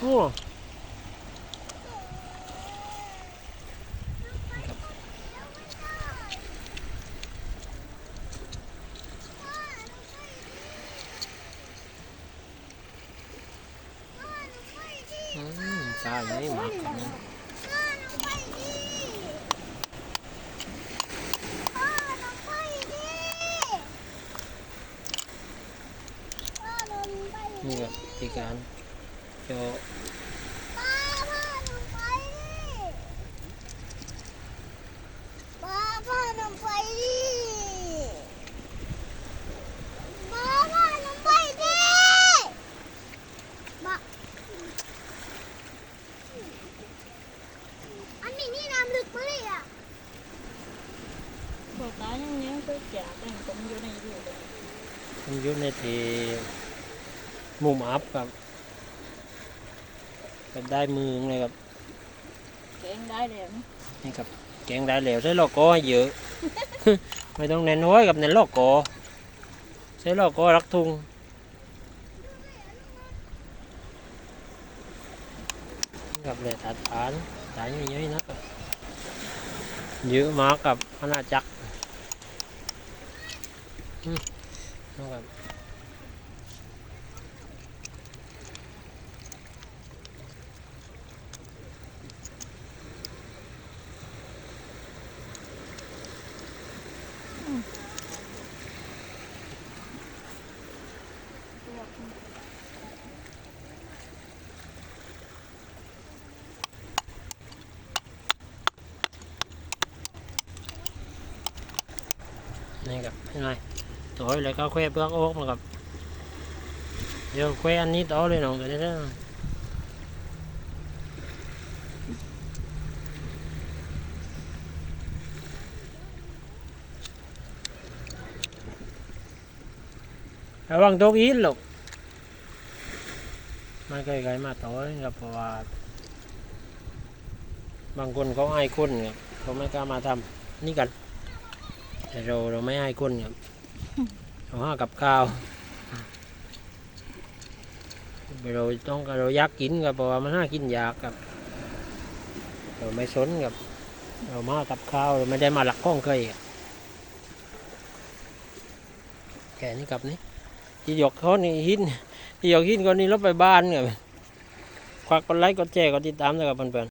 โอ้ครับอืมตาอย่างนี้หมากครับเนี่ยนี่ครับที่การ เจาะป้าพาน้องไปดิป้าพาน้องไปดิมาอันนี้นี่น้ำลึกมากเลยอะบอกตายังยังก็อยากแต่งผมอยู่ในยู่เลยมันอยู่ในที่มุมอัพครับ ก็ได้มือเลยครับ แกงได้แล้วนะนี่ครับแกงได้แล้วใช้ลอกกอให้เยอะ ไม่ต้องเน้นน้อยกับเน้นลอกกอใช้ลอกกอรักทุงนี่ครับเลยตัดฐานฐานเยอะๆนะครับเยอะมากกับอาณาจักรอืมนะครับ นี่ครับเห็นไหมต่อยแล้วก็แควเปลือกอกนะครับเดี๋ยวแควอันนี้ต่อเลยน้องเดี๋ยวเดี๋ยระวังตกอีนหลูกมันใกล้ๆมาต่อยครับเพราะว่าบางคนเขาอายคนครับเขาไม่กล้ามาทำนี่กัน แต่เราเราไม่ให้คนครับเราห้ากับข้าวเราต้องเราอยากกินครับเพราะว่ามันห้ากินยากครับ เราไม่สนครับ เรามากับข้าวเราไม่ได้มาหลักข้องเคยครับแกนี่กับนี่ที่หยกเขานี่หินที่หยกหินคนนี้รถไปบ้านครับฝากกดไลค์กดแชร์กดติดตามนะครับเพื่อน